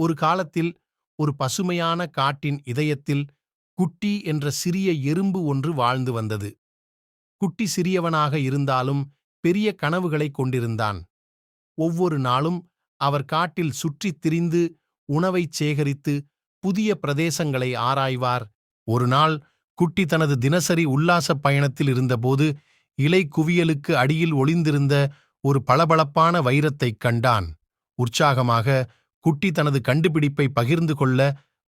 ஒரு காலத்தில் ஒரு பசுமையான காட்டின் இதயத்தில் குட்டி என்ற சிறிய எறும்பு ஒன்று வாழ்ந்து வந்தது. குட்டி சிறியவனாக இருந்தாலும் பெரிய கனவுகளைக் கொண்டிருந்தான். ஒவ்வொரு நாளும் அவர் காட்டில் சுற்றித் திரிந்து உணவைச் சேகரித்து புதிய பிரதேசங்களை ஆராய்வார். ஒரு நாள் குட்டி தனது தினசரி உல்லாசப் பயணத்தில் இருந்தபோது இலை குவியலுக்கு அடியில் ஒளிந்திருந்த ஒரு பளபளப்பான வைரத்தைக் கண்டான். உற்சாகமாக குட்டி தனது கண்டுபிடிப்பை பகிர்ந்து கொள்ள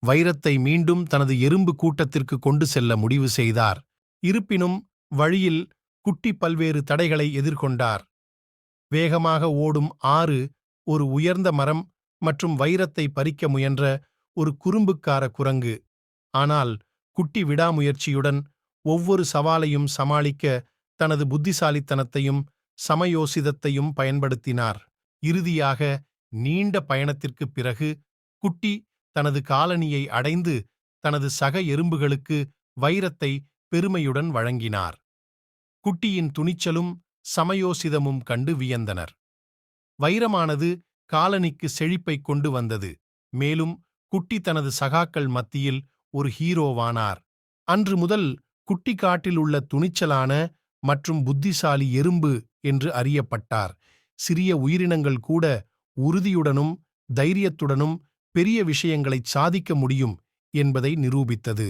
வைரத்தை மீண்டும் தனது எறும்பு கூட்டத்திற்கு கொண்டு செல்ல முடிவு செய்தார். இருப்பினும் வழியில் குட்டி பல்வேறு தடைகளை எதிர்கொண்டார். வேகமாக ஓடும் ஆறு ஒரு உயர்ந்த மரம் மற்றும் வைரத்தை பறிக்க முயன்ற ஒரு குறும்புக்கார குரங்கு. ஆனால் குட்டி விடாமுயற்சியுடன் ஒவ்வொரு சவாலையும் சமாளிக்க தனது புத்திசாலித்தனத்தையும் சமயோசிதத்தையும் பயன்படுத்தினார். இறுதியாக நீண்ட பயணத்திற்குப் பிறகு குட்டி தனது காலனியை அடைந்து தனது சக எறும்புகளுக்கு வைரத்தை பெருமையுடன் வழங்கினார். குட்டியின் துணிச்சலும் சமயோசிதமும் கண்டு வியந்தனர். வைரமானது காலனிக்கு செழிப்பைக் கொண்டு வந்தது. மேலும் குட்டி தனது சகாக்கள் மத்தியில் ஒரு ஹீரோவானார். அன்று முதல் குட்டி காட்டில் உள்ள துணிச்சலான மற்றும் புத்திசாலி எறும்பு என்று அறியப்பட்டார். சிறிய உயிரினங்கள் கூட உறுதியுடனும் தைரியத்துடனும் பெரிய விஷயங்களைச் சாதிக்க முடியும் என்பதை நிரூபித்தது.